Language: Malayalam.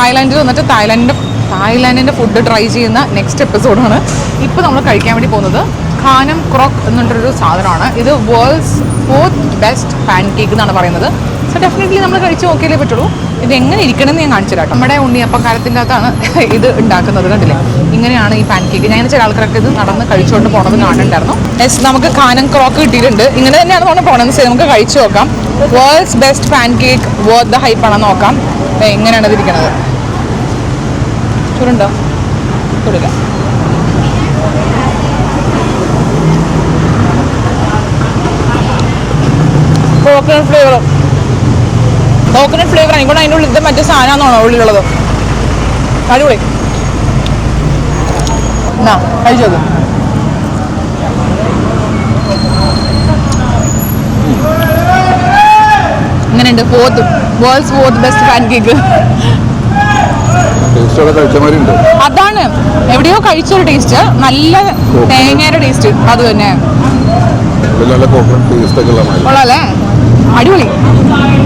തായ്ലാൻഡിൽ വന്നിട്ട് തായ്ലാൻഡിന്റെ തായ്ലാൻഡിന്റെ ഫുഡ് ട്രൈ ചെയ്യുന്ന നെക്സ്റ്റ് എപ്പിസോഡാണ് ഇപ്പോൾ നമ്മൾ കഴിക്കാൻ വേണ്ടി പോകുന്നത് ഖാനം ക്രോക്ക് എന്നിട്ടൊരു സാധനമാണ്. ഇത് world's fourth best pancake എന്നാണ് പറയുന്നത്. സോ ഡെഫിനറ്റ്ലി നമ്മൾ കഴിച്ച് നോക്കിയാലേ പറ്റുള്ളൂ. ഇത് എങ്ങനെ ഇരിക്കണമെന്ന് ഞാൻ കാണിച്ചു തരാം. നമ്മുടെ ഉണ്ണിയപ്പം കാലത്തിന്റെ അകത്താണ് ഇത് ഉണ്ടാക്കുന്നത് കണ്ടില്ലേ? ഇങ്ങനെയാണ് ഈ പാൻ കേക്ക് ഞാൻ ചില ആൾക്കാരൊക്കെ ഇത് നടന്ന് കഴിച്ചുകൊണ്ട് പോണത് കാണുന്നുണ്ടായിരുന്നു. യെസ് നമുക്ക് ഖാനം ക്രോക്ക് കിട്ടിയിട്ടുണ്ട്. ഇങ്ങനെ തന്നെയാണ് നമ്മൾ പോകണമെന്ന് വെച്ചാൽ നമുക്ക് കഴിച്ചു നോക്കാം. World's best pancake worth the hype ആണെന്ന് നോക്കാം. എങ്ങനെയാണ് ഇങ്ങനെയാണ് ഇത് ഇരിക്കുന്നത് ചൂടുണ്ടോ ചൂടില്ല കോക്കനട്ട് ഫ്ലേവർ കോക്കനട്ട് ഫ്ലേവർ ആയിക്കോട്ടെ അതിന്റെ ഉള്ളിൽ മറ്റേ സാധനമാണോ ഉള്ളിലുള്ളത്? അടിപൊളി. എന്നാ കഴിച്ചത് ഇങ്ങനെയുണ്ട്. Fourth world's fourth best pancake അതാണ്. എവിടെയോ കഴിച്ചൊരു ടേസ്റ്റ് നല്ല തേങ്ങയുടെ ടേസ്റ്റ് അത് തന്നെ. അടിപൊളി.